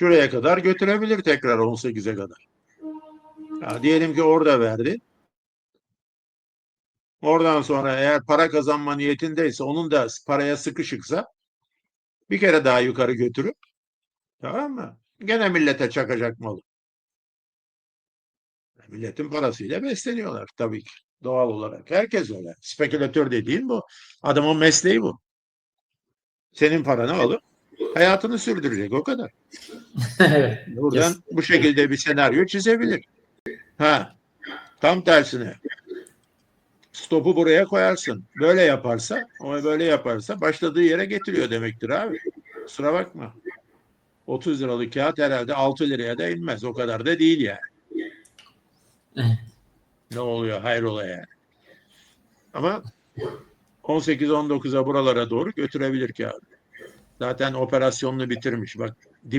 Şuraya kadar götürebilir tekrar 18'e kadar. Ya diyelim ki orada verdi. Oradan sonra eğer para kazanma niyetindeyse onun da paraya sıkışıksa bir kere daha yukarı götürüp tamam mı? Gene millete çakacak malı. Milletin parasıyla besleniyorlar tabii ki. Doğal olarak. Herkes öyle. Spekülatör dediğin bu. Adamın mesleği bu. Senin paranı alıp hayatını sürdürecek o kadar. evet. Buradan bu şekilde bir senaryo çizebilir. Ha. Tam tersine. Stopu buraya koyarsın. Böyle yaparsa, o böyle yaparsa başladığı yere getiriyor demektir abi. Kusura bakma. 30 liralık kağıt herhalde 6 liraya da inmez. O kadar da değil yani. Evet. Ne oluyor? Hayrola yani. Ama 18-19'a buralara doğru götürebilir kağıt. Zaten operasyonunu bitirmiş. Bak dip